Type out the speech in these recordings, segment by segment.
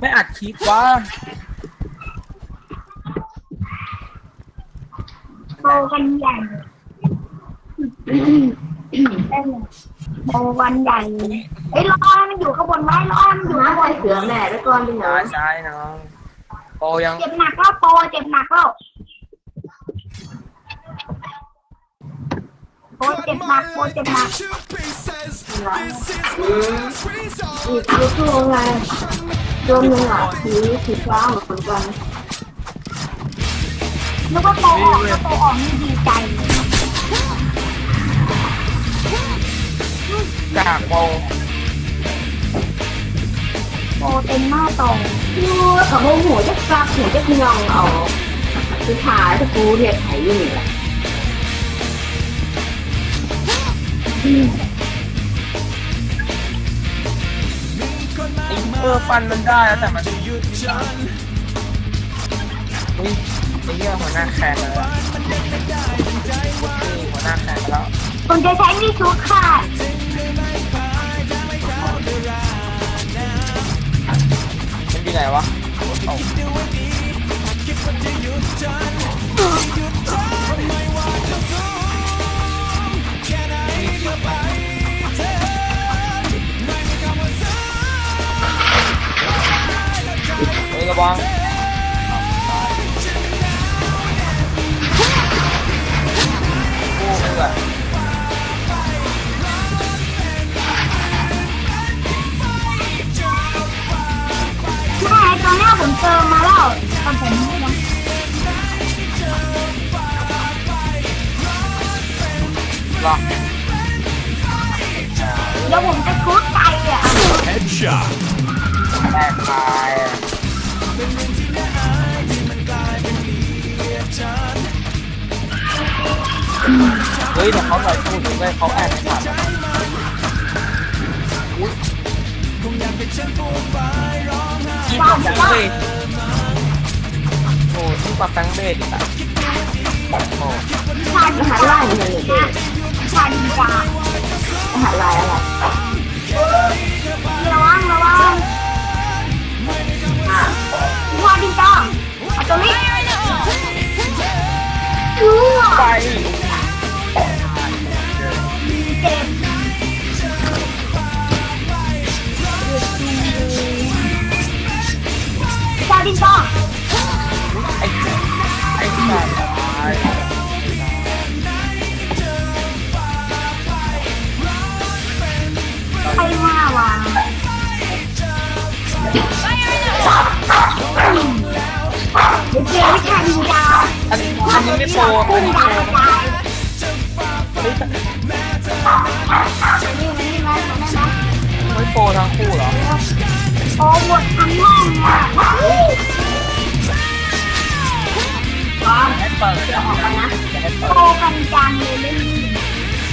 ไม่อัดคลิปวะโตกันใหญ่โตกันใหญ่ไอ้ยรอให้มันอยู่ข้างบนไว้รอให้มันอยู่ข้างบนเสือแม่แล้วก่อนดิเหรใช่อใช่น้องโปยัง เจ็บหนักแล้วโตเจ็บหนักแล้ว โตเจ็บหนักโตเจ็บหนักอีกลูกชั่วโมงไงรวมหนึ่งอะสีสีฟ้าเหมือนกันนึกว่าโตออกถ้าโตออกนี่ดีใจกากโปโตเต็มหน้าโตยูกับโมหัวจะกลักหัวจะเงองเอาคือขาจะกูเรียกไถอยู่นี่แหละ เออฟันมันได้แล้วแต่มันยืดอุ้ยไอ้เหี้ยหัวหน้าแคนเลยนี่หัวหน้าแคนแล้วผมจะใช้วิธีขาดมันอยู่ไหนวะโอ้ มไม่รู้หรอเดี๋ยวผมจะคุดใจอะ Headshot. เฮ้ยแต่เขาใส่ตู้ถึงได้เขาแอบไม่ทันอุ้ยยิ่งกว่าแบงค์เบสโอ้ยิ่งกว่าแบงค์เบสอีกอะโอ้ชาดีอาหารไล่เนี่ยเด็กชาดีจ้าอาหารไล่อะไร อันอันนี้ไม่โปรอันนี้โปรเฮ้ยไม่โปรทั้งคู่เหรอโอ้หมดทั้งห้องอะให้เปิดจะออกนะจะให้เปิดโตกันจังเลยเล่นนี่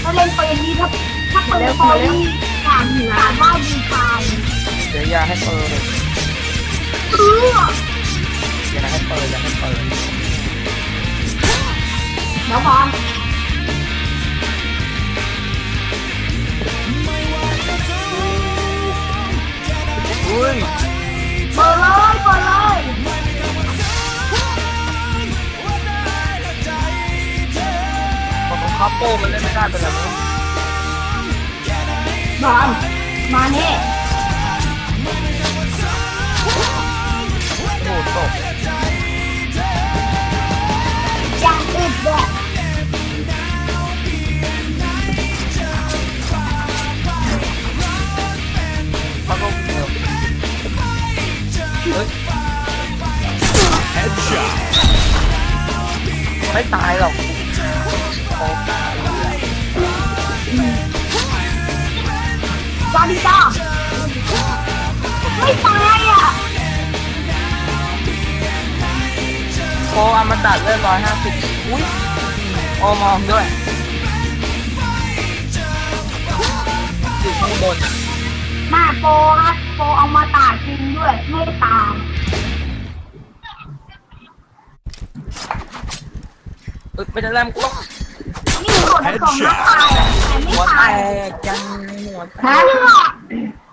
ถ้าเล่นปืนนี้ถ้าถ้าเปิดโปรนี่การการได้ดีตายเดี๋ยวยาให้เปิดเอออย่าให้เปิดอย่าให้เปิด แล้วพรอุ้ยเปิดเลยเปิดเลยของคาโป้มันเล่นไม่ได้เป็นแบบนี้บอลมาเนี่ยโอ้โหตก เฮ้ย Headshot. ไม่ตายหรอกโอ้จาดีจ้าไม่ตายอะโคอามาตัดเลือดร้อยห้าสิบอุ้ยโอมองด้วยอยู่ข้างบนหน้าโปรครับ โปรเอามาตากจริงด้วยไม่ตายเอ้ยไม่ได้แรมกูหรอกนี่โปรดในกล่องน้ำตายอะแต่ไม่หัวแตตายกยังหัวแตฮะก